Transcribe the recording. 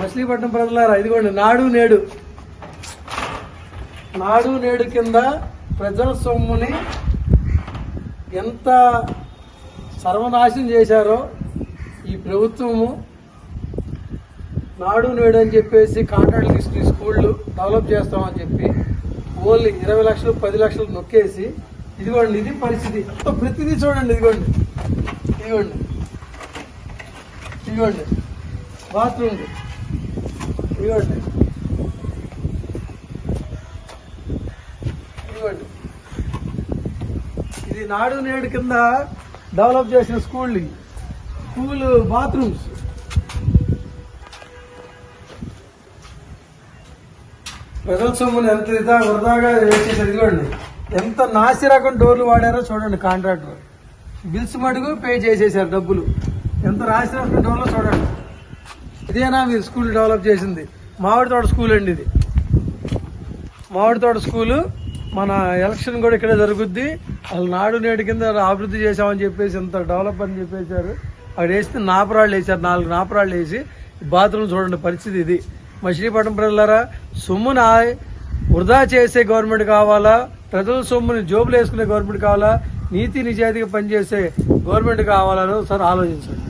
మచిలీపట్నం ప్రజలారా ఇదిగోండి నాడు నేడు. నాడు నేడు కింద ప్రజల సొమ్ముని ఎంత సర్వనాశనం చేశారో ఈ ప్రభుత్వము నాడు నేడు అని చెప్పేసి కాంట్రాక్ట్ తీసుకుని స్కూళ్ళు డెవలప్ చేస్తామని చెప్పి ఓన్లీ ఇరవై లక్షలు పది లక్షలు నొక్కేసి ఇదిగోండి ఇది పరిస్థితి. ప్రతిదీ చూడండి ఇదిగోండి. ఇదిగోండి. ఇదిగోండి. బాత్రూమ్ ఇదిగోండి. ఇదిగోండి. ఇది నాడు నేడు కింద డెవలప్ చేసిన స్కూల్ స్కూల్ బాత్రూమ్స్. ప్రజల సొమ్ముని ఎంత ఇదా వృధాగా వేసేసి ఇదిగోండి. ఎంత నాసి రకం డోర్లు వాడారో చూడండి కాంట్రాక్టర్. బిల్స్ మడుగు పే చేసేసారు డబ్బులు. ఎంత రాసిరకం డోర్లో చూడండి. ఇదేనా మీరు స్కూల్ డెవలప్ చేసింది? మామిడి తోట స్కూల్ అండి ఇది. మామిడి తోట స్కూలు మన ఎలక్షన్ కూడా ఇక్కడే జరుగుద్ది. వాళ్ళు నాడు నేడు కింద అభివృద్ధి చేశామని చెప్పేసి ఇంత డెవలప్ అని చెప్పేశారు. అక్కడ వేస్తే నాపరాళ్ళు వేసారు నాలుగు నాపరాళ్ళు వేసి బాత్రూమ్ చూడండి పరిస్థితి ఇది. మచిలీపట్నం ప్రజలారా సొమ్ముని వృధా చేసే గవర్నమెంట్ కావాలా? ప్రజల సొమ్ముని జోబులు వేసుకునే గవర్నమెంట్ కావాలా? నీతి నిజాయితీగా పనిచేసే గవర్నమెంట్ కావాలని ఒకసారి ఆలోచించండి.